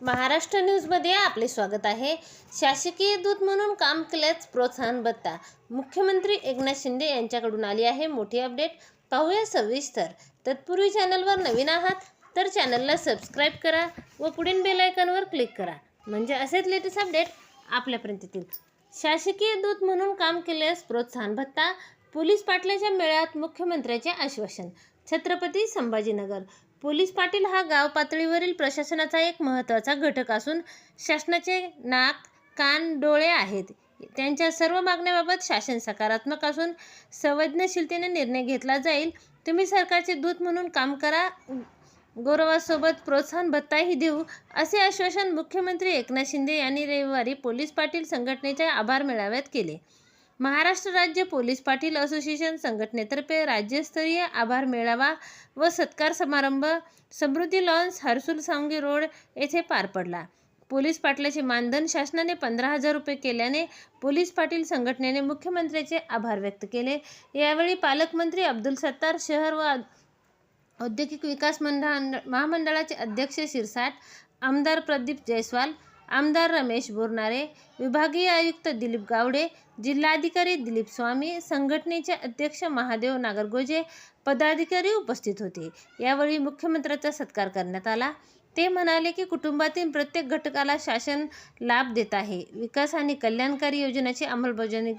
महाराष्ट्र न्यूजमध्ये आपले स्वागत आहे. शासकीय दूत म्हणून काम केल्यास प्रोत्साहन भत्ता. मुख्यमंत्री एकनाथ शिंदे यांच्याकडून आली आहे मोठी अपडेट. पाहूया सविस्तर. तत्पूर्वी चॅनलवर नवीन आहात तर चॅनलला सबस्क्राईब करा व पुढील बेल आयकॉनवर क्लिक करा. म्हणजे असेच लेटेस्ट अपडेट आपल्यापर्यंत येतील. शासकीय दूत म्हणून काम केल्यास प्रोत्साहन भत्ता. पोलीस पाटलाच्या मेळ्यात मुख्यमंत्र्याचे आश्वासन. छत्रपती संभाजीनगर. पोलीस पाटील हा गाव पातळीवरील प्रशासनाचा एक महत्त्वाचा घटक असून शासनाचे नाक कान डोळे आहेत. त्यांच्या सर्व मागण्याबाबत शासन सकारात्मक असून संवेदनशीलतेने निर्णय घेतला जाईल. तुम्ही सरकारचे दूत म्हणून काम करा. गौरवासोबत प्रोत्साहन भत्ताही देऊ असे आश्वासन मुख्यमंत्री एकनाथ शिंदे यांनी रविवारी पोलीस पाटील संघटनेच्या आभार मेळाव्यात केले. महाराष्ट्र राज्य पोलीस पाटील असोसिएशन संघटनेतर्फे राज्यस्तरीय आभार मेळावा व सत्कार समारंभ समृद्धी लॉन्स हर्सुल सांगी रोड येथे पार पडला. पोलीस पाटलाचे मानधन शासनाने पंधरा हजार रुपये केल्याने पोलीस पाटील संघटनेने मुख्यमंत्र्याचे आभार व्यक्त केले. यावेळी पालकमंत्री अब्दुल सत्तार शहर व औद्योगिक विकास मंडळ महामंडळाचे अध्यक्ष शिरसाट आमदार प्रदीप जयस्वाल आमदार रमेश बोरनारे विभागीय आयुक्त दिलीप गावडे जिल्हाधिकारी दिलीप स्वामी संघटनेचे अध्यक्ष महादेव नागरगोजे पदाधिकारी उपस्थित होते. यावेळी मुख्यमंत्र्याचा सत्कार करण्यात आला. ते म्हणाले की कुटुंबातील प्रत्येक घटकाला शासन लाभ देत आहे. विकास आणि कल्याणकारी योजनेची अंमलबजावणी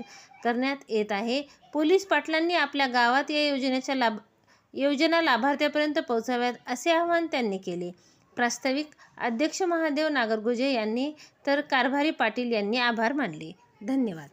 करण्यात येत आहे. पोलीस पाटलांनी आपल्या गावात या योजनेच्या लाभ योजना लाभार्थ्यापर्यंत पोहोचाव्यात असे आवाहन त्यांनी केले. प्रास्ताविक अध्यक्ष महादेव नागरगोजे यांनी तर कारभारी पाटील यांनी आभार मानले. धन्यवाद.